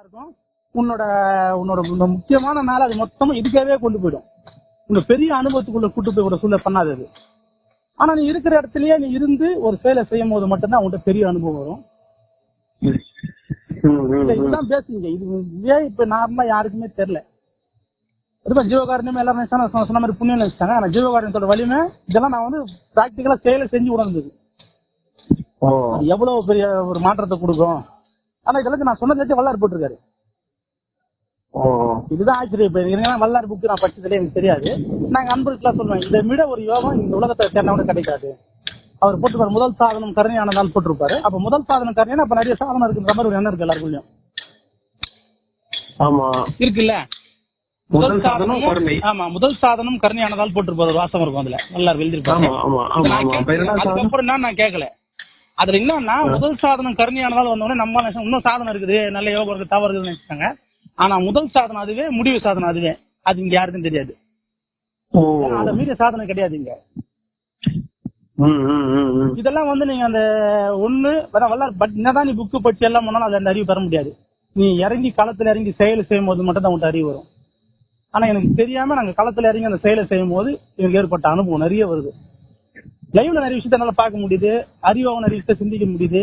இருக்கும் உன்னோட உன்னோட முக்கியமான நாள் அது மொத்தமா இதுக்காகவே கொண்டு போயிடும். உங்க பெரிய அனுபவத்துக்குள்ள கூட்டு போய் ஒரு சூழ்நிலை பண்ணாது அது. ஆனா நீ இருக்கிற இடத்துலயே நீ இருந்து ஒரு செயலை செய்யும் போது மட்டும்தான் உன்கிட்ட பெரிய அனுபவம் வரும். இதுதான் பேசுங்க இது இதே இப்ப நார்மலா யாருக்குமே தெரியல. இப்ப ஜீவகாரணியம் எல்லாரும் சொன்ன மாதிரி புண்ணியம் நினைச்சாங்க ஆனா ஜீவகாரணியத்தோட வலிமை இதெல்லாம் நான் வந்து பிராக்டிக்கலா செயலை செஞ்சு உணர்ந்தது. எவ்வளவு பெரிய ஒரு மாற்றத்தை கொடுக்கும்? ஆனா இதெல்லாம் நான் சொன்னது வல்லார் போட்டிருக்காரு. இதுதான் ஆச்சரியம். இப்ப வல்லார் புக்கு நான் படிச்சதுல எனக்கு தெரியாது. நாங்க அன்பர்களுக்கெல்லாம் சொல்லுவேன் இதை விட ஒரு யோகம் இந்த உலகத்தை சேர்ந்தவங்க கிடைக்காது. அவர் போட்டிருப்பாரு முதல் சாதனம் கருணையானதால் போட்டிருப்பாரு. அப்ப முதல் சாதனம் கருணையா அப்ப நிறைய சாதனம் இருக்குன்ற மாதிரி ஒரு எண்ணம் இருக்கு எல்லாருக்குள்ளயும். ஆமா. இருக்குல்ல? முதல் சாதனம் கருணை. ஆமா முதல் சாதனம் கருணையானதால் போட்டிருப்பாரு. வாசம் இருக்கும் அதுல. நல்லா எழுதிருப்பாங்க அதுக்கப்புறம் நான் கேட்கல. அதுல என்னன்னா முதல் சாதனம் கருணையானதால் வந்தோடனே நம்ம இன்னும் சாதனம் இருக்குது நல்ல யோகம் இருக்கு தவறு இருக்குன்னு நினைச்சாங்க ஆனா முதல் சாதனம் அதுவே முடிவு சாதனம் அதுவே. அது இங்க யாருக்கும் தெரியாது. அதை மீறிய சாதனம் கிடையாது இங்க. இதெல்லாம் வந்து நீங்க அந்த ஒண்ணு வல்லார் பட் என்னதான் நீ புக்கு படிச்சு எல்லாம் பண்ணாலும் அதுல அந்த அறிவு பெற முடியாது. நீ இறங்கி களத்துல இறங்கி செயல் செய்யும் போது மட்டும் தான் அறிவு வரும். ஆனா எனக்கு தெரியாம நாங்க களத்துல இறங்கி அந்த செயலை செய்யும் போது எனக்கு ஏற்பட்ட அனுபவம் நிறைய வருது. லைவ்ல நிறைய விஷயத்த என்னால பார்க்க முடியுது. அறிவாக நிறைய விஷயத்த சிந்திக்க முடியுது.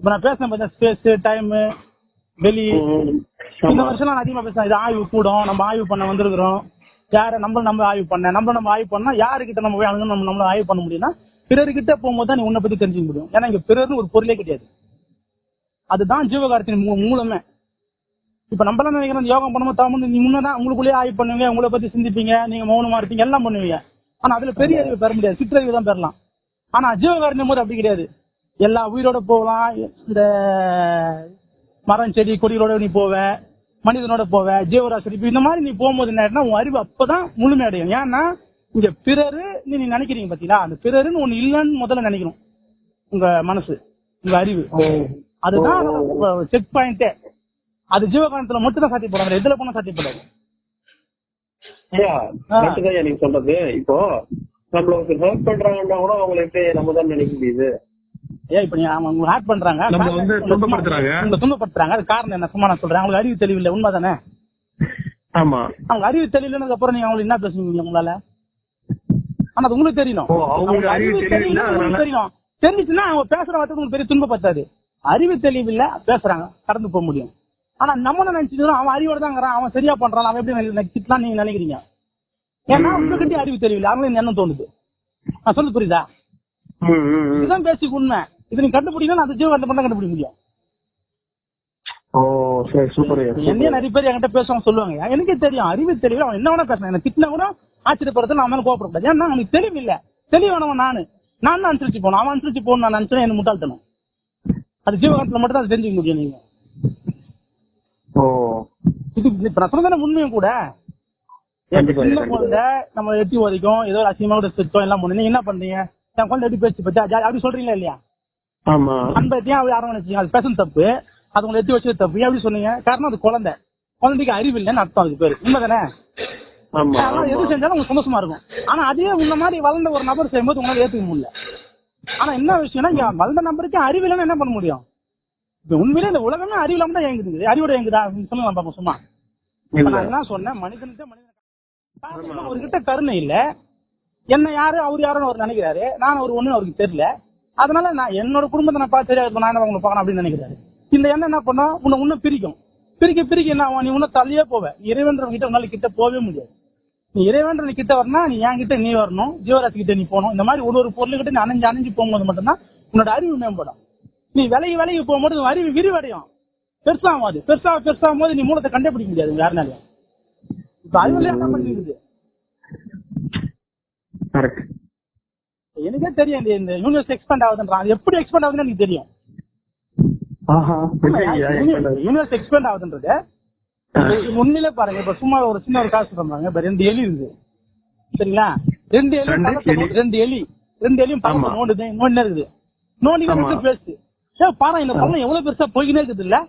இப்ப நான் பேசுறேன் பார்த்தா ஸ்பேஸ் டைம் வெளி. இந்த. வருஷம் நான் அதிகமா பேசுறேன் இது ஆய்வு கூடும். நம்ம ஆய்வு பண்ண வந்திருக்கிறோம். யார நம்ம நம்ம ஆய்வு பண்ண? நம்ம நம்ம ஆய்வு பண்ணா யாருக்கிட்ட நம்ம போய் நம்ம நம்மள ஆய்வு பண்ண முடியும்னா பிறர்கிட்ட போகும்போது தான் நீ உன்னை பத்தி தெரிஞ்சுக்க முடியும். ஏன்னா இங்க பிறர்னு ஒரு பொருளே கிடையாது. அதுதான் ஜீவகாரத்தின் மூலமே. இப்ப நம்மளாம் நினைக்கிறோம் இந்த யோகம் பண்ணும்போது தான் நீ முன்னதான் உங்களுக்குள்ளேயே ஆய்வு பண்ணுவீங்க உங்களை பத்தி சிந்திப்பீங்க நீங்க மௌனமா இருப்பீங்க எல்லாம் பண்ணுவீங்க. ஆனா அதுல பெரிய அறிவு பெற முடியாது. சிற்றறிவு தான் பெறலாம். ஆனா ஜீவகாரண்யம் போது அப்படி கிடையாது. எல்லா உயிரோட போகலாம். இந்த மரம் செடி கொடிகளோட நீ போவ மனிதனோட போவ ஜீவராசி இந்த மாதிரி நீ போகும்போது என்ன உன் அறிவு அப்பதான் முழுமையடையும் ஏன்னா இங்க பிறரு நீ நினைக்கிறீங்க பாத்தீங்களா? அந்த பிறருன்னு ஒண்ணு இல்லைன்னு முதல்ல நினைக்கணும். உங்க மனசு உங்க அறிவு. அதுதான் செக் பாயிண்டே அது ஜீவகாந்தத்துல மட்டும் தான் சாத்தியப்படும். வேற எதுல போனா சாத்தியப்படாது. நீங்க சொல்றது. இப்போ நம்மளுக்கு ஹெல்ப் பண்றாங்கன்னா கூட அவங்களை எப்படி நம்ம தான் நினைக்க முடியுது? ஏன் இப்ப அவங்க உங்களை ஆட் பண்றாங்க. நம்ம வந்து துன்பப்படுத்துறாங்க. உங்களை துன்பப்படுத்துறாங்க. அது காரணம் என்ன? சும்மா நான் சொல்றேன். அவங்களுக்கு அறிவு தெளிவில்லை உண்மைதானே? ஆமா. அவங்க அறிவு தெரியலனதுக்கு அப்புறம் நீங்க அவங்களுக்கு என்ன பேசுவீங்க உங்களால? ஆனா அது உங்களுக்கு தெரியணும் அவங்களுக்கு அறிவு உங்களுக்கு அதனால- தெரியும். தெரிஞ்சுச்சுன்னா அவங்க பேசுற வார்த்தை உங்களுக்கு பெரிய துன்பப்பட்டாது அறிவு தெளிவில்ல பேசுறாங்க. கடந்து போக முடியும். ஆனா நம்ம நினைச்சுக்கிறோம் அவன் அறிவோட தான் அவன் சரியா பண்றான். அவன் எப்படி நினை- திட்டலாம் நீங்க நினைக்கிறீங்க? ஏன்னா உங்ககிட்ட அறிவு தெரியல அவங்களுக்கு எண்ணம் தோணுது. நான் சொல்றது புரியுதா. இதுதான் பேசிக் உண்மை. இது நீங்க கண்டுபிடிக்கணும் அந்த ஜீவ மட்டும் கண்டுபிடிக்க முடியும். ஓ சரி சூப்பர் சூப்பர். நிறைய பேர் என்கிட்ட பேசுவாங்க சொல்லுவாங்க. எனக்கே தெரியும் அறிவு தெளிவு அவன் என்ன வேணா பேசுறான் என்ன திட்டினா கூட ஆச்சரியப்படுறது நான் மேல கோவப்படக்கூடாது. ஏன்னா அவனுக்கு தெளிவு இல்ல தெளிவானவன் நானு. நான் தான் அனுசரிச்சு போனோம் அவன் அனுசரிச்சு போகணும் நான் நினைச்சேன் என்ன முட்டாள்தனம். அது ஜீவகாலத்துல மட்டும் தான் அதை தெரிஞ்சுக்க முடியும் நீங்க. ஓ. இது இப்ப நான் சொன்னதானே உண்மையும் கூட என் கண்டிப்பா, சின்ன கண்டிப்பா. குழந்தை நம்ம எட்டி வரைக்கும் ஏதோ அசிங்கமா கூட திட்டம் எல்லாம் பண்ணு. என்ன பண்றீங்க என் குழந்தை எப்படி பேச்சு பச்சா அப்படி சொல்றீங்களா இல்லையா? ஆமா. அப்படி அரவணைச்சீங்க அது பேசும் தப்பு. அது உங்களை எத்தி வச்சது தப்பு. அப்படி சொன்னீங்க? காரணம் அது குழந்தை. குழந்தைக்கு அறிவு இல்லைன்னு அர்த்தம் அதுக்கு பேரு. உண்மைதானே? எது செஞ்சாலும் உங்களுக்கு சந்தோஷமா இருக்கும். ஆனா அதே உன்ன மாதிரி வளர்ந்த ஒரு நபர் செய்யும்போது உங்களால ஏத்துக்க முடியல. ஆனா என்ன விஷயம்னா இங்க வளர்ந்த நபருக்கு அறிவு இல்லைன்னா என்ன பண்ண முடியும்? உண்மையிலே இந்த உலகமே அறிவு இல்லாம தான் இயங்குது. அறிவோட இயங்குதா? அப்படின்னு சொல்லலாம் பாப்போம் சும்மா. நான் என்ன சொன்னேன்? மனிதனுக்கு மனிதன் அவர்கிட்ட கருணை இல்ல. என்ன யாரு அவர் யாருன்னு அவர் நினைக்கிறாரு. நான் ஒரு ஒண்ணு அவருக்கு தெரியல. அதனால நான் என்னோட குடும்பத்தை நான் பார்த்து தெரியாது நான் என்ன உங்களை பார்க்கணும் அப்படின்னு நினைக்கிறாரு. இந்த எண்ணம் என்ன பண்ணும் உன்னை இன்னும் பிரிக்கும். பிரிக்க பிரிக்க என்ன? நீ இன்னும் தள்ளியே போவ. இறைவன்ற கிட்ட உன்னால கிட்ட போகவே முடியாது. நீ இறைவன்ற கிட்ட வரணும் நீ என் கிட்ட நீ வரணும். ஜீவராசி கிட்ட நீ போகணும். இந்த மாதிரி ஒரு ஒரு பொருள்கிட்ட நீ அணைஞ்சு அணைஞ்சு போகும்போது மட்டும்தான் உன்னோட அறிவு மேம்படும். நீ விலகி விலகி போகும்போது அறிவு விரிவடையும். பெருசாகும் அது. பெருசா பெருசாகும் போது நீ மூலத்தை கண்டுபிடிக்க முடியாது யாருனாலையும் இப்ப அறிவுல என்ன பண்ணிருக்குது? எனக்கே தெரியும் இந்த- யூனிவர்ஸ் எக்ஸ்பேண்ட் ஆகுதுன்றான். அது எப்படி எக்ஸ்பேண்ட் ஆகுதுன்னு எனக்கு தெரியும்? யூனிவர்ஸ் எக்ஸ்பேண்ட் ஆகுதுன்றது. உண்மையிலே பாருங்க. இப்ப சும்மா ஒரு சின்ன ஒரு காசு சொல்றாங்க. இப்ப ரெண்டு எலி இருக்குது சரிங்களா? ரெண்டு எலி ரெண்டு எலி. ரெண்டு எலி. ரெண்டு எலியும் ஆமா. நோண்டுது. நோண்டினே இருக்குது. நோண்டினே. ரெண்டு பேசுது. ஏ பாரு இந்த பள்ளம் எவ்வளவு பெருசா போய்கினே இருக்குது இல்ல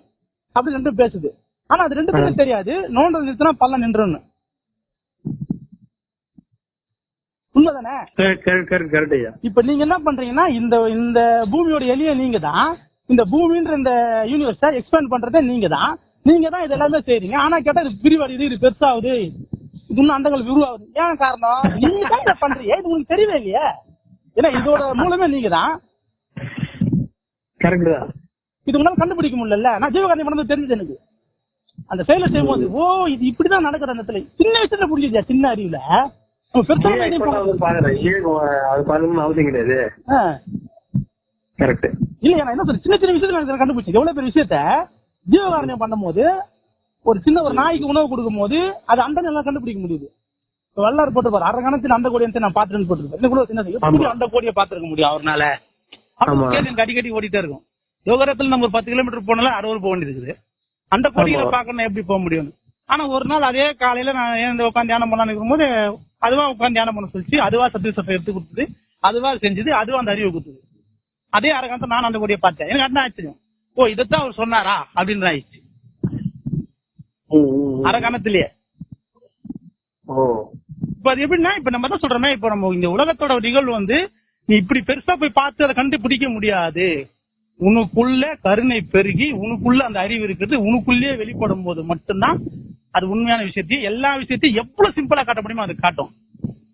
அப்படி ரெண்டும் பேசுது. ஆனா அது ரெண்டு பேரும் தெரியாது. நோண்டல் நிறுத்தினா பள்ளம் நின்றுன்னு. உண்மைதானே? இப்ப நீங்க என்ன பண்றீங்கன்னா இந்த இந்த பூமியோட எலிய நீங்க தான் இந்த பூமின்ற இந்த யூனிவர்ஸ எக்ஸ்பேண்ட் பண்றதே நீங்க தான் நீங்க தான் இது எல்லாமே செய்றீங்க. ஆனா கேட்டா இது விரிவடையுது இது பெருசாகுது. இது இன்னும் அண்டங்கள் விரிவாகுது ஏன் காரணம்? நீங்க தான் இதை பண்றீங்க. இது உங்களுக்கு தெரியவே இல்லையே. ஏன்னா இதோட மூலமே நீங்க தான். கரெக்ட் இது உங்களால கண்டுபிடிக்க முடியல நான் ஜீவகாரணி பண்ணது தெரிஞ்சது எனக்கு. அந்த செயலை செய்யும்போது ஓ இது இப்படிதான் நடக்குது அந்த இடத்துல சின்ன வயசுல புரிஞ்சுதா சின்ன அறிவுல அவசியம் கிடையாது. கரெக்ட் இல்லையா நான் என்ன சொல்றேன்? சின்ன சின்ன விஷயத்துல நான் கண்டுபிடிச்சேன். எவ்வளவு பெரிய விஷயத்த? ஜீவகாரணியம் பண்ணும்போது ஒரு சின்ன ஒரு நாய்க்கு உணவு கொடுக்கும் போது அது அந்த நல்லா கண்டுபிடிக்க முடியுது. வல்லார் போட்டு பாரு. அரை கணத்துல அந்த கோடியை நான் பாத்துட்டு போட்டுருப்பேன். இன்னும் கூட சின்னது எப்படி. அந்த கோடியை பாத்துருக்க முடியும் அவர்னால. கேள்வி அடிக்கடி ஓடிட்டே இருக்கும். யோகரத்துல நம்ம ஒரு பத்து கிலோமீட்டர் போனாலும் அறுபது போக வேண்டியது இருக்குது. அந்த கொடியில ஆமா. பாக்கணும் எப்படி போக முடியும்? ஆனா ஒரு நாள் அதே காலையில நான் ஏன் உட்காந்து தியானம் பண்ணலாம்னு இருக்கும்போது அதுவா உட்காந்து தியானம் பண்ண சொல்லிச்சு அதுவா சத்திய சட்டை எடுத்து கொடுத்தது அதுவா செஞ்சது அதுவா அந்த அறிவு கொடுத்தது. அதே அரகாந்தம் நான் அந்த கொடியை பார்த்தேன். எனக்கு அதான் ஆச்சரியம். ஓ இதைத்தான் அவர் சொன்னாரா? அப்படின்னு ஆயிடுச்சு. அரகாணத்திலேயே இப்ப அது எப்படின்னா இப்ப நம்ம தான் சொல்றோமே இப்ப நம்ம இந்த உலகத்தோட நிகழ்வு வந்து நீ இப்படி பெருசா போய் பார்த்து அதை கண்டுபிடிக்க முடியாது. உனக்குள்ள கருணை பெருகி உனக்குள்ள அந்த அறிவு இருக்கிறது உனக்குள்ளேயே வெளிப்படும் போது மட்டும்தான் அது உண்மையான விஷயத்தையும் எல்லா விஷயத்தையும் எவ்வளவு சிம்பிளா காட்ட முடியுமோ அது காட்டும்.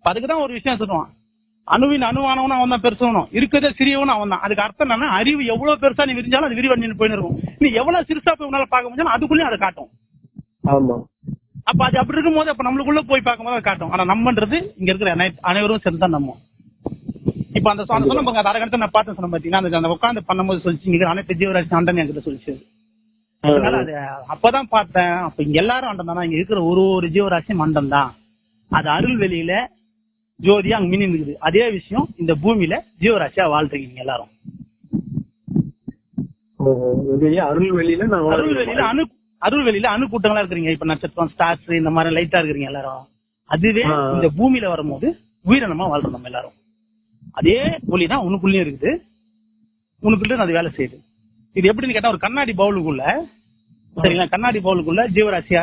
அதுக்குதான் ஒரு விஷயம் சொல்லுவான். அணுவின் அணுவானவனும் அவன் தான் பெருசவனும் இருக்கிறதே சிறியவனும் அவன் தான். அதுக்கு அர்த்தம் என்னன்னா அறிவு எவ்வளவு பெருசா நீ விரிஞ்சாலும் அது விரிவடைஞ்சு போயின்னு இருக்கும். நீ எவ்வளவு சிறுசா போய் உன்னால பார்க்க முடிஞ்சாலும் அதுக்குள்ளேயும் அதை காட்டும். ஆமா. அப்ப அது அப்படி இருக்கும்போது அப்ப நம்மளுக்குள்ள போய் பார்க்கும்போது அது காட்டும். ஆனா நம்மன்றது இங்க இருக்கிற அனை- அனைவரும் சேர்ந்து தான் நம்ம. இப்ப அந்த சொன்ன சொன்ன பாருங்க அதை அரகத்தை நான் பார்த்தேன் சொன்ன பாத்தீங்கன்னா அந்த- அந்த உட்காந்து பண்ணும்போது சொல்லிச்சு அனைத்து ஜீவராசி அண்டன் என்கிட்ட சொல்லிச்சு. அதனால அது அப்பதான் பார்த்தேன். அப்ப இங்க எல்லாரும் அண்டம் தானா? இங்க இருக்கிற ஒரு ஒரு ஜீவராசியும் அண்டம் தான். அது அருள் வெளியில ஜோதியா அங்க மினி இருக்குது அதே விஷயம் இந்த பூமியில ஜீவராசியா வாழ்றீங்க நீங்க எல்லாரும். அருள் வெளியில அருள் வெளியில அணு அருள் வெளியில அணு கூட்டங்களா இருக்கிறீங்க. இப்ப நட்சத்திரம் ஸ்டார்ஸ் இந்த மாதிரி லைட்டா இருக்கிறீங்க எல்லாரும். அதுவே. இந்த பூமியில வரும்போது உயிரினமா வாழ்றோம் நம்ம எல்லாரும். அதே ஒளிதான் உனக்குள்ளேயும் இருக்குது. உனக்குள்ள அது வேலை செய்யுது. இது எப்படின்னு கேட்டா ஒரு கண்ணாடி பவுலுக்குள்ள சரிங்களா? கண்ணாடி பவுலுக்குள்ள ஜீவராசியா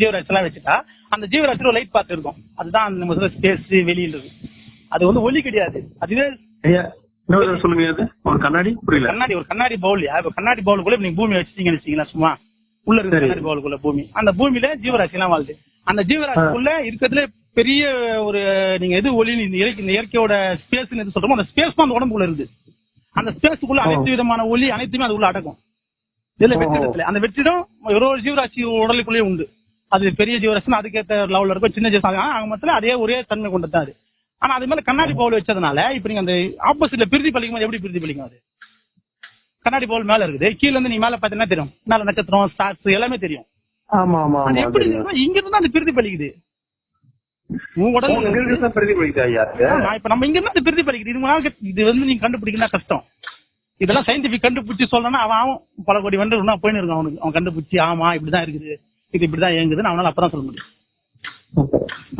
ஜீவராசி எல்லாம் வச்சுட்டா அந்த ஜீவராசியில லைட் பார்த்து இருக்கும். அதுதான் நம்ம ஸ்பேஸ் வெளியின்றது அது வந்து ஒளி கிடையாது. அதுவே சொல்லுங்க ஒரு கண்ணாடி? புரியல. கண்ணாடி ஒரு கண்ணாடி பவுல் இப்ப கண்ணாடி பவுலுக்குள்ள நீங்க பூமி வச்சிட்டீங்கன்னு வச்சீங்களா சும்மா? உள்ள இருக்க சரி. கண்ணாடி பவுலுக்குள்ள பூமி. அந்த பூமியில ஜீவராசி எல்லாம் வாழுது. அந்த ஜீவராசிக்குள்ள இருக்கிறதுல பெரிய ஒரு நீங்க எது ஒளி இந்த இயற்கை- இந்த இயற்கையோட ஸ்பேஸ் எது சொல்றோமோ அந்த ஸ்பேஸ் தான் அந்த உடம்புக்குள்ள இருக்குது. அந்த ஸ்பேஸுக்குள்ள. அனைத்து விதமான ஒளி அனைத்துமே அது உள்ள அடக்கும். இதுல. வெற்றிடத்துல. அந்த வெற்றிடம் ஒரு ஒரு ஜீவராசி உடலுக்குள்ளேயே உண்டு. அது பெரிய ஜீவராசி அதுக்கேற்ற லெவல்ல இருக்கும் சின்ன ஜீவராசி. ஆக மொத்தத்துல அதே ஒரே தன்மை கொண்டது தான் அது. ஆனா அது மேல கண்ணாடி பவுல் வச்சதுனால இப்ப நீங்க அந்த ஆப்போசிட்ல பிரிதி பலிக்கும் போது எப்படி பிரிதி பலிக்கும் அது? கண்ணாடி பவுல் மேல இருக்குது. கீழ இருந்து நீ மேல பாத்தீங்கன்னா தெரியும். மேல நட்சத்திரம் ஸ்டார்ஸ் எல்லாமே தெரியும். இங்க இருந்து அந்த பிரிதி பலிக்குது. இதெல்லாம் சயின்டிபிக் கண்டுபிடிச்சு சொல்லணும்னா அவன் பல கோடி வந்து போயின்னு இருக்கான் அவனுக்கு. அவன் கண்டுபிடிச்சு ஆமா இப்படிதான் இருக்குது. இது இப்படிதான் இயங்குதுன்னு அவனால அப்பதான் சொல்ல முடியும்.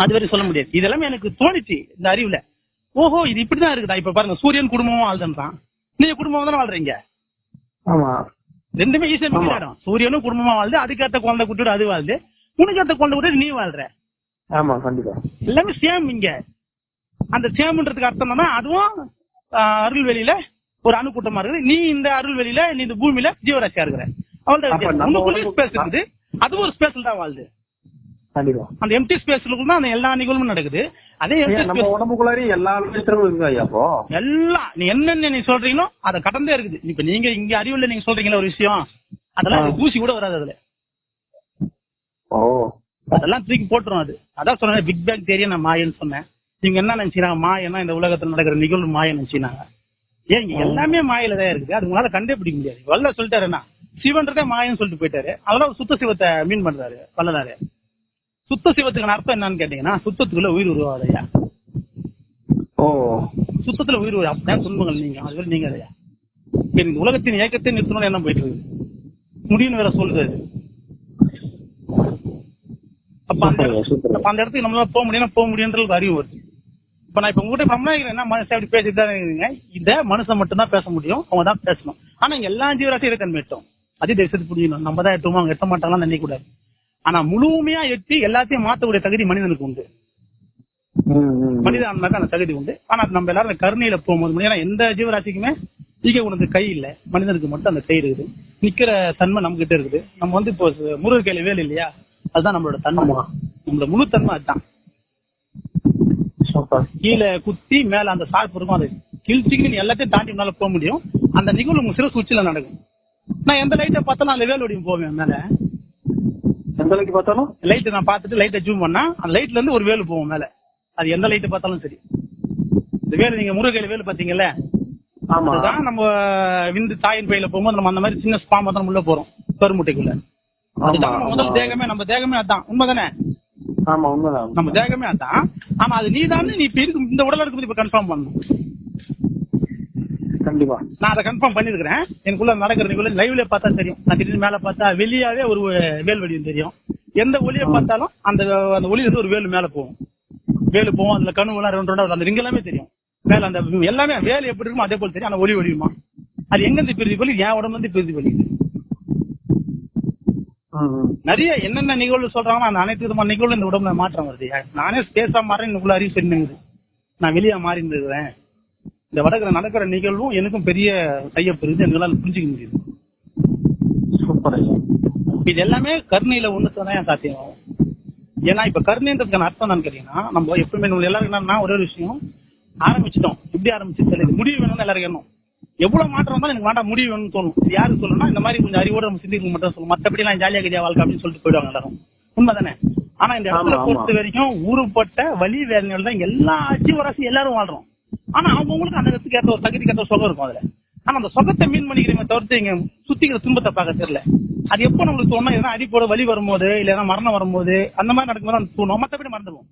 அது வரைக்கும் சொல்ல முடியாது. இதெல்லாமே எனக்கு தோணுச்சு இந்த அறிவுல. ஓஹோ இது இப்படிதான் இருக்குதா? இப்ப பாருங்க சூரியன் குடும்பமும் வாழ்துன்றான் நீங்க குடும்பம் தானே வாழ்றீங்க? ஆமா. ரெண்டுமே ஈஸியா சூரியனும் குடும்பமா வாழ்ந்து அதுக்கேத்த குழந்தை குட்டியோட அது வாழ்ந்து உனக்கு ஏத்த குழந்தை குட்டியோட நீ வாழ்ற. ஆமா கண்டிப்பா. எல்லாமே சேம் இங்க. அந்த சேம்ன்றதுக்கு அர்த்தம் என்னன்னா அதுவும் அருள்வெளியில ஒரு அணுக்கூட்டமா இருக்குது. நீ இந்த அருள்வெளியில நீ இந்த பூமியில ஜீவராசியா இருக்கிற. உடம்பு- ஸ்பேஸ் இருக்குது. அது ஒரு ஸ்பேஸ்ல தான் வாழ்து. அந்த எம்டி ஸ்பேஸ்ல தான் அந்த எல்லா நிகழ்வும் நடக்குது. அதே நம்ம உடம்புக்குள்ளாரையும் எல்லா அப்போ. எல்லாம் நீ என்னென்ன நீ சொல்றீங்களோ அதை கடந்தே இருக்குது. இப்ப நீங்க இங்க அறிவுல நீங்க சொல்றீங்களா ஒரு விஷயம். அதெல்லாம் தூசி கூட வராது அதுல. ஓ. அதெல்லாம் தூக்கி போட்டுரும் அது. அதான் சொன்னேன் பிக் பேங் தேரிய நான் மாயன்னு சொன்னேன். நீங்க என்ன நினைச்சீங்க மாயன்னா இந்த உலகத்துல நடக்கிற நிகழ்வு மாயன்னு நினைச்சீங்க ஏன் எல்லாமே மாயில தான் இருக்குது அது உங்களால கண்டே பிடிக்க முடியாது. வல்ல சொல்லிட்டாரு என்ன? சிவன்றதே மாயன்னு சொல்லிட்டு போயிட்டாரு. அதெல்லாம் சுத்த சிவத்தை மீன் பண்றாரு வல்லலாரு சுத்த சிவத்துக்கான அர்த்தம் என்னன்னு கேட்டீங்கன்னா சுத்தத்துக்குள்ள உயிர் உருவாது ஐயா. ஓ. சுத்தத்துல உயிர் உருவா அப்படிதான் துன்பங்கள் நீங்க. அதுவரை நீங்க அதையா உலகத்தின் இயக்கத்தை நிறுத்தணும்னு என்ன போயிட்டு இருக்கு? முடியும்னு வேற சொல்லுது அது. அப்ப அந்த. அப்ப அந்த இடத்துக்கு நம்மளால போக முடியும் போக முடியுன்ற ஒரு அறிவு வருது. இப்ப நான் இப்ப உங்ககிட்ட நம்ம என்ன மனுஷன் அப்படி பேசிட்டு தான் இருக்கீங்க? இந்த மனுஷன் மட்டும் தான் பேச முடியும் அவங்க தான் பேசணும். ஆனா எல்லா ஜீவராசியும் இறைத்தன்மை எட்டும் அதே தேசத்துக்கு புரியணும் நம்ம தான் எட்டுவோம்? அவங்க எட்ட மாட்டாங்கன்னு நினைக்க கூடாது ஆனா முழுமையா எட்டி எல்லாத்தையும் மாத்தக்கூடிய தகுதி மனிதனுக்கு உண்டு. மனித ஆன்மாக்கு அந்த தகுதி உண்டு. ஆனா நம்ம எல்லாரும் கருணையில போகும்போது ஏன்னா எந்த ஜீவராசிக்குமே ஈகை உனக்கு கை இல்ல. மனிதனுக்கு மட்டும் அந்த கை இருக்குது. நிக்கிற தன்மை நம்ம கிட்ட இருக்குது. நம்ம வந்து இப்போ முருகர் கையில வேல் இல்லையா? அதுதான் நம்மளோட தன்மை. நம்மளோட முழு தன்மை அதுதான். கீழே குத்தி மேல அந்த சார்பு இருக்கும் அது. கிழிச்சிக்கு எல்லாத்தையும் தாண்டி உன்னால போக முடியும். அந்த நிகழ்வு உங்க சிறு சுவிட்சில நடக்கும். நான் எந்த லைட்டை பார்த்தாலும் அந்த வேல் ஒடியும் போவேன் மேல. எந்த அளவுக்கு பார்த்தாலும்? லைட் நான் பார்த்துட்டு லைட்டை ஜூம் பண்ணா அந்த லைட்ல இருந்து ஒரு வேல் போகும் மேல. அது எந்த லைட்டை பார்த்தாலும் சரி. இந்த வேல் நீங்க முருகையில வேல் பாத்தீங்கல்ல அதுதான் நம்ம விந்து தாயின் பையில போகும்போது நம்ம அந்த மாதிரி சின்ன ஸ்பாம் தான் உள்ள போறோம். கருமுட்டைக்குள்ள. ஆமா அதுதான் நம்ம முதல் ஆமா. தேகமே நம்ம தேகமே அதான். உண்மைதானே? ஆமா உண்மைதான். நம்ம தேகமே அதான். ஆனா அது நீ நீ இப்ப இருக்கு இந்த உடல இப்ப கன்ஃபார்ம் பண்ணணும். கண்டிப்பா. நான் அதை கன்ஃபார்ம் பண்ணிருக்கிறேன் எனக்குள்ள நடக்கிற நிகழ்வு லைவ்ல பார்த்தா தெரியும். நான் திடீர்னு மேல பார்த்தா வெளியாவே ஒரு வேல் வடிவம் தெரியும். எந்த ஒளியை பார்த்தாலும் அந்த அந்த ஒளியில இருந்து ஒரு வேல் மேல போகும். வேலு போகும் அதுல கனவு எல்லாம் ரெண்டு ரெண்டா. அந்த ரிங் எல்லாமே தெரியும். மேல அந்த எல்லாமே வேல் எப்படி இருக்குமோ அதே போல தெரியும். அந்த ஒளி வடிவமா. அது எங்க இருந்து பிரிதி பண்ணி என் உடம்புல இருந்து பிரிதி ம். நிறைய என்னென்ன நிகழ்வு சொல்றாங்கன்னா அந்த அனைத்து விதமான நிகழ்வு இந்த உடம்புல மாற்றம் வருது. நானே ஸ்பேஸா மாறேன் எனக்குள்ள அறிவு தெரிஞ்சுங்குது நான் வெளியே மாறி இருந்துக்கிறேன் இந்த வடக்கிற நடக்கிற நிகழ்வும் எனக்கும் பெரிய கையப்பு இருக்குது. எங்களால் புரிஞ்சுக்க முடியுது. சூப்பர் இது எல்லாமே கருணையில ஒண்ணுக்கு தான் சாத்தியம். ஏன்னா இப்ப கருணைன்றதுக்கான அர்த்தம் நான் கேட்டீங்கன்னா நம்ம எப்பவுமே நம்ம எல்லாரும் என்னன்னா ஒரே ஒரு விஷயம் ஆரம்பிச்சிட்டோம். எப்படி ஆரம்பிச்சு முடிவு வேணும்னு எல்லாரும் எண்ணம் எவ்வளவு மாற்றம் வந்தாலும் எனக்கு வேண்டாம் முடிவு வேணும்னு தோணும். யாருக்கு சொல்லணும்னா இந்த மாதிரி கொஞ்சம் அறிவோட நம்ம சிந்திக்க மட்டும் சொல்லும் மத்தபடி நான் ஜாலியா கதியா வாழ்க்கை அப்படின்னு சொல்லிட்டு போயிடுவாங்க எல்லாரும். உண்மைதானே? ஆனா இந்த இடத்துல. பொறுத்த வரைக்கும் ஊருப்பட்ட வலி வேதனைகள் தான் எல்லா ஜீவராசி எல்லாரும் வாழ்றோம். ஆனா அவங்கவுங்களுக்கு அந்த இடத்துக்கு ஏற்ற ஒரு தகுதிக்கு ஏற்ற சுகம் இருக்கும் அதுல. ஆனா அந்த சுகத்தை மீன் பண்ணிக்கிறீங்க தவிர்த்து இங்க சுத்திக்கிற துன்பத்தை பார்க்க தெரியல. அது எப்போ நம்மளுக்கு தோணும் எதனா அடிப்போட வலி வரும்போது இல்லைன்னா மரணம் வரும்போது அந்த மாதிரி நடக்கும்போது தான் தோணும். மத்தபடி மறந்துடுவோம்.